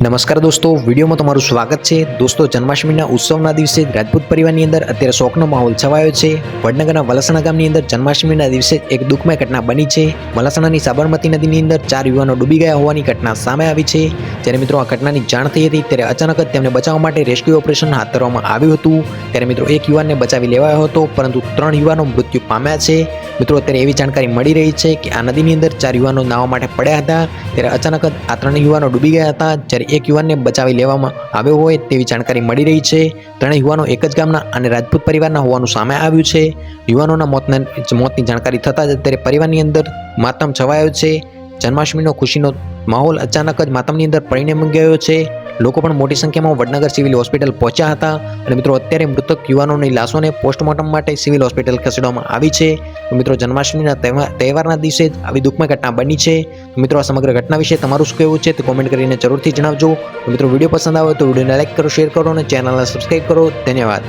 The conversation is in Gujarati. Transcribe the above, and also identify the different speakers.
Speaker 1: નમસ્કાર દોસ્તો, વિડીયોમાં તમારું સ્વાગત છે. દોસ્તો, જન્માષ્ટમીના ઉત્સવના દિવસે રાજપૂત પરિવારની અંદર અત્યારે શોકનો માહોલ છવાયો છે. વડનગરના વલસાણા ગામની અંદર જન્માષ્ટમીના દિવસે એક દુઃખમય ઘટના બની છે. વલસાણાની સાબરમતી નદીની અંદર ચાર યુવાનો ડૂબી ગયા હોવાની ઘટના સામે આવી છે. જ્યારે મિત્રો આ ઘટનાની જાણ થઈ હતી, ત્યારે અચાનક જ તેમને બચાવવા માટે રેસ્ક્યુ ઓપરેશન હાથ ધરવામાં આવ્યું હતું. ત્યારે મિત્રો એક યુવાનને બચાવી લેવાયો હતો, પરંતુ ત્રણ યુવાનો મૃત્યુ પામ્યા છે. મિત્રો, અત્યારે એવી જાણકારી મળી રહી છે કે આ નદીની અંદર ચાર યુવાનો નાહવા માટે પડ્યા હતા. ત્યારે અચાનક જ આ ત્રણ યુવાનો ડૂબી ગયા હતા. જ્યારે એક યુવાનને બચાવી લેવામાં આવ્યો હોય તેવી જાણકારી મળી રહી છે. ત્રણેય યુવાનો એક જ ગામના અને રાજપૂત પરિવારના હોવાનું સામે આવ્યું છે. યુવાનોના મોતને મોતની જાણકારી થતાં જ અત્યારે પરિવારની અંદર માતમ છવાયો છે. જન્માષ્ટમીનો ખુશીનો માહોલ અચાનક જ માતમની અંદર પરિણમી ગયો છે. લોકો પણ મોટી સંખ્યામાં વડનગર સિવિલ હોસ્પિટલ પહોંચ્યા હતા. અને મિત્રો, અત્યારે મૃતક યુવાનોની લાશોને પોસ્ટમોર્ટમ માટે સિવિલ હોસ્પિટલ ખસેડવામાં આવી છે. તો મિત્રો, જન્માષ્ટમીના તહેવાર- તહેવારના દિવસે જ આવી દુઃખમય ઘટના બની છે. મિત્રો, આ સમગ્ર ઘટના વિશે તમારું શું કહેવું છે તે કોમેન્ટ કરીને જરૂરથી જણાવજો. મિત્રો, વીડિયો પસંદ આવે તો વિડીયોને લાઇક કરો, શેર કરો અને ચેનલને સબસ્ક્રાઈબ કરો. ધન્યવાદ.